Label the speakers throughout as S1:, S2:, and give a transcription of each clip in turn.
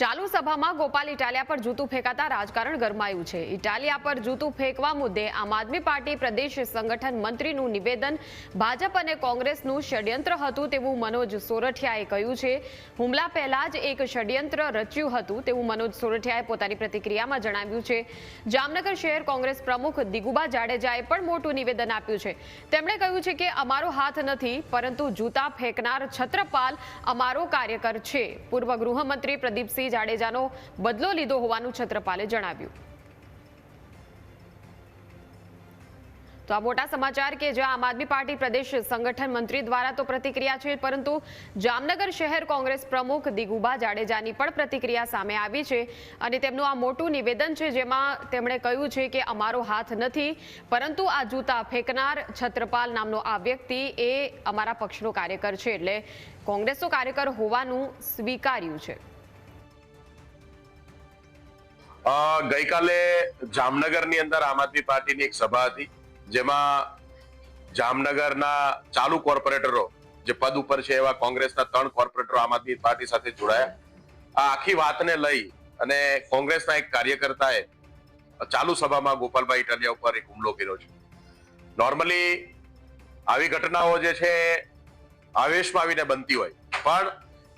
S1: ચાલુ સભામાં ગોપાલ ઇટાલિયા પર જૂતું ફેંકાતા રાજકારણ ગરમાયું છે. ઇટાલિયા પર જૂતું ફેંકવા મુદ્દે આમ આદમી પાર્ટી પ્રદેશ સંગઠન મંત્રીનું નિવેદન, ભાજપ અને કોંગ્રેસનું ષડયંત્ર હતું તેવું મનોજ સોરઠિયાએ કહ્યું છે. હુમલા પહેલા જ એક ષડયંત્ર રચ્યું હતું તેવું મનોજ સોરઠિયાએ પોતાની પ્રતિક્રિયામાં જણાવ્યું છે. જામનગર શહેર કોંગ્રેસ પ્રમુખ દિગુબા જાડેજાએ પણ મોટું નિવેદન આપ્યું છે. તેમણે કહ્યું છે કે અમારો હાથ નથી, પરંતુ જૂતા ફેંકનાર છત્રપાલ અમારો કાર્યકર છે. પૂર્વ ગૃહમંત્રી પ્રદીપસિંહ જાડેજાનો બદલો લીધો હોવાનું છત્રપાલે જણાવ્યું. તો આ મોટા સમાચાર કે જ્યાં આમ આદમી પાર્ટી પ્રદેશ સંગઠન મંત્રી દ્વારા તો પ્રતિક્રિયા છે, પરંતુ જામનગર શહેર કોંગ્રેસ પ્રમુખ દિગુબા જાડેજાની પણ પ્રતિક્રિયા સામે આવી છે અને તેમનું આ મોટું નિવેદન છે, જેમાં તેમણે કહ્યું છે કે અમારો હાથ નથી, પરંતુ આ જૂતા ફેંકનાર છત્રપાલ નામનો આ વ્યક્તિ એ અમારા પક્ષનો કાર્યકર છે, એટલે કોંગ્રેસનો કાર્યકર હોવાનું સ્વીકાર્યું છે.
S2: ગઈકાલે જામનગરની અંદર આમ આદમી પાર્ટીની એક સભા હતી, જેમાં જામનગરના ચાલુ કોર્પોરેટરો, જે પદ ઉપર છે એવા કોંગ્રેસના ત્રણ કોર્પોરેટરો આમ આદમી પાર્ટી સાથે જોડાયા. આ આખી વાતને લઈ અને કોંગ્રેસના એક કાર્યકર્તાએ ચાલુ સભામાં ગોપાલભાઈ ઇટાલિયા ઉપર એક હુમલો કર્યો છે. નોર્મલી આવી ઘટનાઓ જે છે આવેશમાં આવીને બનતી હોય. પણ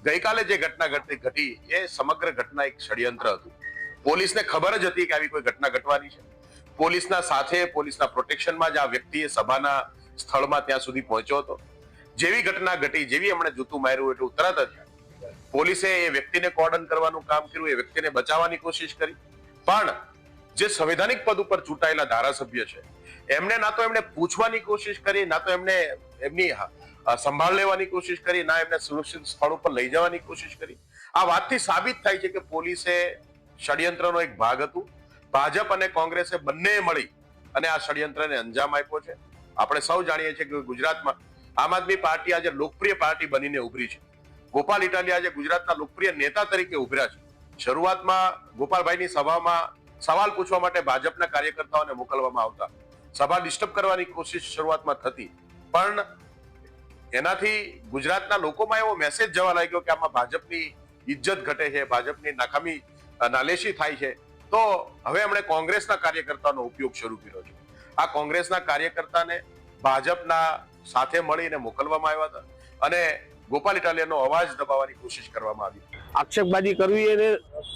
S2: ગઈકાલે જે ઘટના ઘટી એ સમગ્ર ઘટના એક ષડયંત્ર હતું. પોલીસને ખબર જ હતી કે આવી કોઈ ઘટના ઘટવાની છે. પોલીસના સાથે, પોલીસના પ્રોટેક્શનમાં જ આ વ્યક્તિએ સભાના સ્થળમાં ત્યાં સુધી પહોંચ્યો હતો. જેવી ઘટના ઘટી, જેવી એમણે જૂતું માર્યું એટલું તરત જ પોલીસે એ વ્યક્તિને કોર્ડન કરવાનું કામ કર્યું, એ વ્યક્તિને બચાવવાની કોશિશ કરી. પણ જે સંવિધાનિક પદ ઉપર ચૂંટાયેલા ધારાસભ્ય છે, એમને ના તો એમને પૂછવાની કોશિશ કરી, ના તો એમને એમની સંભાળ લેવાની કોશિશ કરી, ના એમને સુરક્ષિત સ્થળ ઉપર લઈ જવાની કોશિશ કરી. આ વાતથી સાબિત થાય છે કે પોલીસે ષડયંત્રનો એક ભાગ હતું. ભાજપ અને કોંગ્રેસે બંને મળી અને આ ષડયંત્રને અંજામ આપ્યો છે. આપણે સૌ જાણીએ છીએ કે ગુજરાતમાં આમ આદમી પાર્ટી આજે લોકપ્રિય પાર્ટી બનીને ઉભરી છે. ગોપાલ ઇટાલિયા આજે ગુજરાતના લોકપ્રિય નેતા તરીકે ઉભર્યા છે. શરૂઆતમાં ગોપાલભાઈની સભામાં સવાલ પૂછવા માટે ભાજપના કાર્યકર્તાઓને મોકલવામાં આવતા. સભા ડિસ્ટર્બ કરવાની કોશિશ શરૂઆતમાં થતી. પણ એનાથી ગુજરાતના લોકોમાં એવો મેસેજ જવા લાગ્યો કે આમાં ભાજપની ઇજ્જત ઘટે છે, ભાજપની નાકામી નાલેશી થાય છે. તો હવે એમણે કોંગ્રેસના કાર્યકર્તાનો ઉપયોગ શરૂ કર્યો છે. આ કોંગ્રેસના કાર્યકર્તાને ભાજપના સાથે મળીને મોકલવામાં આવ્યા હતા અને ગોપાલ ઇટાલિયાનો અવાજ દબાવવાની કોશિશ કરવામાં આવી.
S3: આક્ષેપબાજી કરવી અને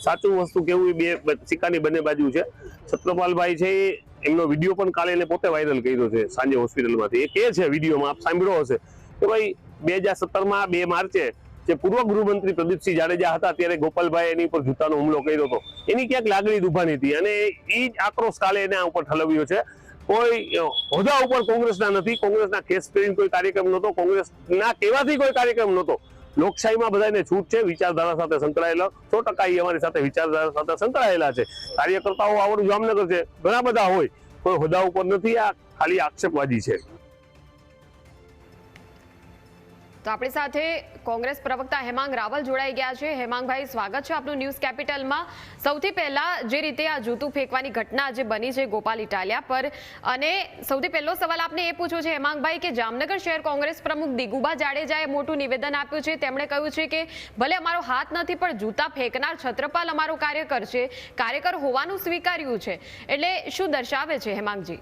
S3: સાચું વસ્તુ કેવું એ બે સિક્કાની બંને બાજુ છે. સત્રપાલભાઈ છે એ, એમનો વીડિયો પણ કાલે એને પોતે વાયરલ કર્યો છે સાંજે હોસ્પિટલમાંથી. એ કે છે, વિડીયોમાં, આપ સાંભળ્યો હશે. કે ભાઈ, બે હજાર સત્તરમાં બે માર્ચે જે પૂર્વ ગૃહમંત્રી પ્રદીપસિંહ જાડેજા હતા, ત્યારે ગોપાલભાઈ એની ઉપર જૂતાનો હુમલો કર્યો હતો. એની ક્યાંક લાગણી દુભાની હતી અને એ જ આક્રોશ કાલે એના ઉપર ઠલવ્યો છે. કોઈ હોદ્દા ઉપર કોંગ્રેસના નથી, કોંગ્રેસના કેસ કરીને કોઈ કાર્યક્રમ નહોતો, કોંગ્રેસના કહેવાથી કોઈ કાર્યક્રમ નહોતો. લોકશાહીમાં બધાને છૂટ છે, વિચારધારા સાથે સંકળાયેલા, સો ટકા એ અમારી સાથે વિચારધારા સાથે સંકળાયેલા છે. કાર્યકર્તાઓ આવડું જામનગર છે, ઘણા બધા હોય, કોઈ હોદ્દા ઉપર નથી, આ ખાલી આક્ષેપવાદી છે.
S1: તો આપણી સાથે કોંગ્રેસ પ્રવક્તા હેમાંગ રાવલ જોડાઈ ગયા છે. હેમાંગભાઈ, સ્વાગત છે આપનું ન્યૂઝ કેપિટલમાં. સૌથી પહેલા જે રીતે આ જૂતું ફેંકવાની ઘટના જે બની છે ગોપાલ ઇટાલિયા પર, અને સૌથી પહેલો સવાલ આપને એ પૂછ્યો છે હેમાંગભાઈ કે જામનગર શહેર કોંગ્રેસ પ્રમુખ દિગુબા જાડેજાએ મોટું નિવેદન આપ્યું છે. તેમણે કહ્યું છે કે, ભલે અમારો હાથ નથી, પણ જૂતા ફેંકનાર છત્રપાલ અમારો કાર્યકર છે. કાર્યકર હોવાનું સ્વીકાર્યું છે. એટલે શું દર્શાવે છે હેમાંગજી?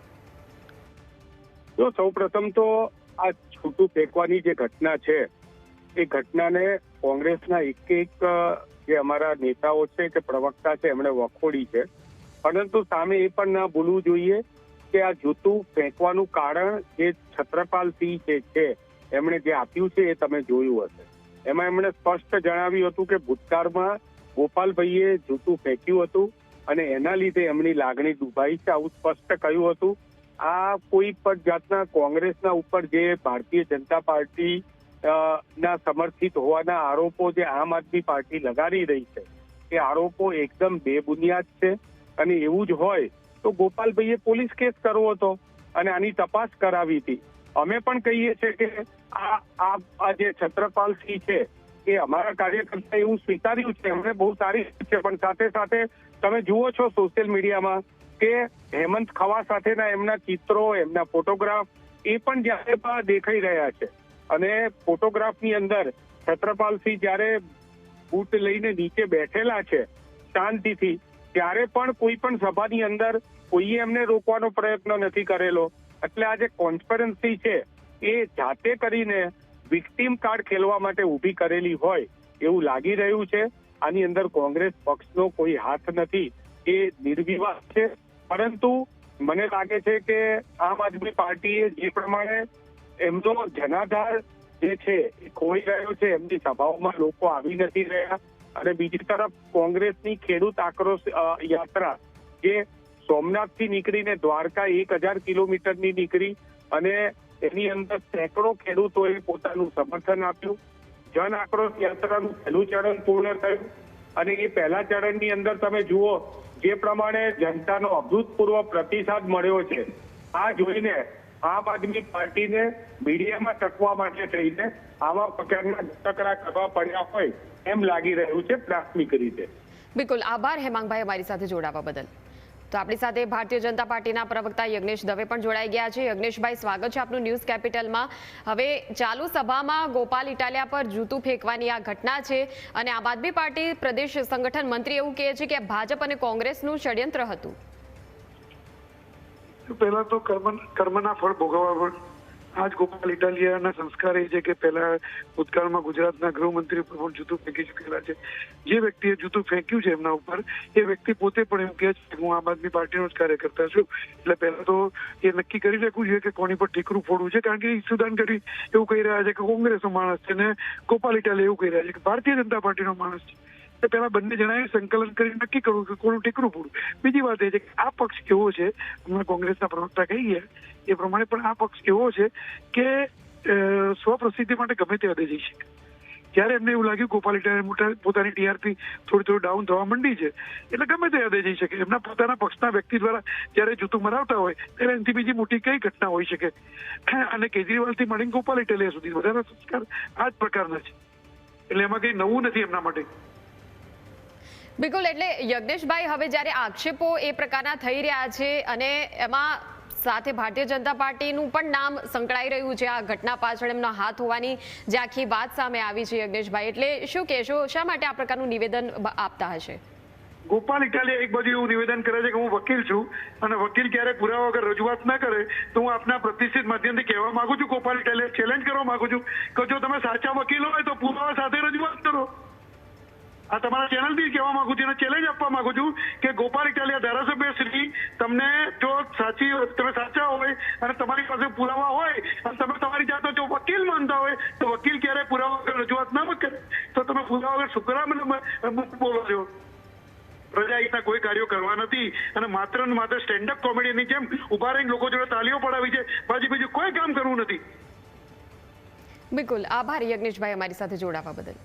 S4: જો સૌ પ્રથમ તો આ છૂટું ફેંકવાની જે ઘટના છે, એ ઘટનાને કોંગ્રેસના એક એક જે અમારા નેતાઓ છે કે પ્રવક્તા છે, એમણે વખોડી છે. પરંતુ સામે એ પણ ના ભૂલવું જોઈએ કે આ જૂતું ફેંકવાનું કારણ જે છત્રપાલ સિંહ જે છે, એમણે જે આપ્યું છે એ તમે જોયું હશે. એમાં એમણે સ્પષ્ટ જણાવ્યું હતું કે ભૂતકાળમાં ગોપાલભાઈએ જૂતું ફેંક્યું હતું અને એના લીધે એમની લાગણી દુભાઈ છે આવું સ્પષ્ટ કહ્યું હતું. આ કોઈ પણ જાતના કોંગ્રેસના ઉપર જે ભારતીય જનતા પાર્ટી ના સમર્થિત હોવાના આરોપો જે આમ આદમી પાર્ટી લગાડી રહી છે, એ આરોપો એકદમ બેબુનિયાદ છે અને એવું જ હોય તો ગોપાલભાઈએ પોલીસ કેસ કરવો હતો અને આની તપાસ કરાવી હતી. અમે પણ કહીએ છીએ કે આ આ જે છત્રપાલ સિંહ છે, એ અમારા કાર્યકર્તા એવું સ્વીકાર્યું છે. એમણે બહુ સારી છે, પણ સાથે સાથે તમે જુઓ છો સોશિયલ મીડિયામાં કે હેમંત ખવા સાથેના એમના ચિત્રો, એમના ફોટોગ્રાફ એ પણ જ્યારે દેખાઈ રહ્યા છે. અને ફોટોગ્રાફની અંદર છત્રપાલસિંહ જ્યારે બૂટ લઈને નીચે બેઠેલા છે શાંતિથી, ત્યારે પણ કોઈ પણ સભાની અંદર કોઈએ એમને રોકવાનો પ્રયત્ન નથી કરેલો. એટલે આ જે કોન્સ્પરન્સી છે એ જાતે કરીને વિક્ટીમ કાર્ડ ખેલવા માટે ઊભી કરેલી હોય એવું લાગી રહ્યું છે. આની અંદર કોંગ્રેસ પક્ષનો કોઈ હાથ નથી. એ નિર્વિવાદ છે. પરંતુ મને લાગે છે કે આમ આદમી પાર્ટીએ જે પ્રમાણે એમનો જનાધાર જે છે, એ ખોઈ રહ્યો છે, એમની સભાઓમાં લોકો આવી નથી રહ્યા. અને બીજી તરફ કોંગ્રેસની ખેડૂત આક્રોશ યાત્રા જે સોમનાથથી નીકળીને દ્વારકા એક હજાર કિલોમીટરની નીકળી અને એની અંદર સેંકડો ખેડૂતોએ પોતાનું સમર્થન આપ્યું. જન આક્રોશ યાત્રાનું પહેલું ચરણ પૂર્ણ થયું. અને એ પહેલા ચરણની અંદર તમે જુઓ, જે પ્રમાણે જનતાનો અભૂતપૂર્વ પ્રતિસાદ મળ્યો છે, આ જોઈને આમ આદમી પાર્ટીને મીડિયામાં ટકવા માટે થઈને આવા પ્રકારના ટકરા કરવા પડ્યા હોય એમ લાગી રહ્યું છે પ્રાથમિક રીતે.
S1: બિલકુલ. આભાર, હેમાંગભાઈ અમારી સાથે જોડાવા બદલ. તો આપણી સાથે ભારતીય જનતા પાર્ટીના પ્રવક્તા યજ્ઞેશ દવે પણ જોડાઈ ગયા છે. યજ્ઞેશભાઈ, સ્વાગત છે આપનું ન્યૂઝ કેપિટલમાં. હવે ચાલુ સભામાં ગોપાલ ઇટાલિયા પર જૂતું ફેંકવાની આ ઘટના છે અને આમ આદમી પાર્ટી પ્રદેશ સંગઠન મંત્રી એવું કહે છે કે ભાજપ અને કોંગ્રેસનું ષડયંત્ર હતું.
S5: પહેલા તો કર્મ, કર્મના ફળ ભોગવવા આજ ગોપાલ ઇટાલિયાના સંસ્કાર એ છે કે પહેલા ભૂતકાળમાં ગુજરાતના ગૃહમંત્રી ઉપર પણ જૂતું ફેંકી ચૂકેલા છે. જે વ્યક્તિએ જૂતું ફેંક્યું છે એમના ઉપર, એ વ્યક્તિ પોતે પણ એમ કહે છે કે હું આમ આદમી પાર્ટીનો જ કાર્યકર્તા છું. એટલે પહેલા તો એ નક્કી કરી શકવું જોઈએ કે કોની પર ઠીકરું ફોડવું છે, કારણ કે ઈસુદાન કરી એવું કહી રહ્યા છે કે કોંગ્રેસનો માણસ છે ને ગોપાલ ઇટાલિયા એવું કહી રહ્યા છે કે ભારતીય જનતા પાર્ટીનો માણસ છે. એટલે પહેલા બંને જણાએ સંકલન કરી નક્કી કરવું કે કોનું ટીકરું પૂરું. બીજી વાત એ છે કે આ પક્ષ એવો છે, હમણાં કોંગ્રેસના પ્રવક્તા કહી એ પ્રમાણે પણ આ પક્ષ એવો છે કે સ્વપ્રસિદ્ધિ માટે ગમે તે હદે જઈ શકે. ત્યારે એમને એવું લાગ્યું ગોપાલ પોતાની ટીઆરપી થોડી થોડી ડાઉન થવા માંડી છે, એટલે ગમે તે હદે જઈ શકે. એમના પોતાના પક્ષના વ્યક્તિ દ્વારા જ્યારે જૂતું મરાવતા હોય, ત્યારે એનાથી બીજી મોટી કઈ ઘટના હોઈ શકે? અને કેજરીવાલથી મળીને ગોપાલ ઇટાલિયા સુધી વધારે સંસ્કાર આ જ પ્રકારના છે. એટલે એમાં કઈ નવું નથી એમના માટે.
S1: બિલકુલ, એટલે યજ્ઞેશભાઈ, હવે જ્યારે આક્ષેપો એ પ્રકારના થઈ રહ્યા છે અને એમાં સાથે ભારતીય જનતા પાર્ટીનું પણ નામ સંકળાઈ રહ્યું છે, આ ઘટના પાછળ એમનો હાથ હોવાની જે આખી વાત સામે આવી છે યજ્ઞેશભાઈ. એટલે શું કહેશો, શા માટે આ પ્રકારનું નિવેદન આપતા હશે?
S5: ગોપાલ ઇટાલિયા એક બાજુ એવું નિવેદન કરે છે કે હું વકીલ છું અને વકીલ ક્યારે પુરાવા વગર રજૂઆત ના કરે તો હું આપના પ્રતિષ્ઠિત માધ્યમથી કહેવા માંગુ છું, ગોપાલ ઇટાલિયા ચેલેન્જ કરવા માંગુ છું કે જો તમે સાચા વકીલ હોય તો પુરાવા સાથે રજૂઆત કરો. આ તમારા ચેનલથી કહેવા માંગુ છું અને ચેલેન્જ આપવા માંગુ છું કે ગોપાલ ઇટાલિયા ધારાસભ્ય શ્રી, તમને જો સાચી, તમે સાચા હોય અને તમારી પાસે પુરાવા હોય અને તમે તમારી જાતે જો વકીલ માનતા હોય, તો વકીલ ક્યારે પુરાવા રજૂઆત ના કરે? તો તમે પુરાવા વગર શુક્રામ બોલો છો? પ્રજાહિતના કોઈ કાર્યો કરવા નથી અને માત્ર ને માત્ર સ્ટેન્ડઅપ કોમેડીની જેમ ઊભા રહીને લોકો જોડે તાલીઓ પડાવી છે પછી બીજું કોઈ કામ કરવું નથી.
S1: બિલકુલ. આભાર યજ્ઞેશભાઈ અમારી સાથે જોડાવા બદલ.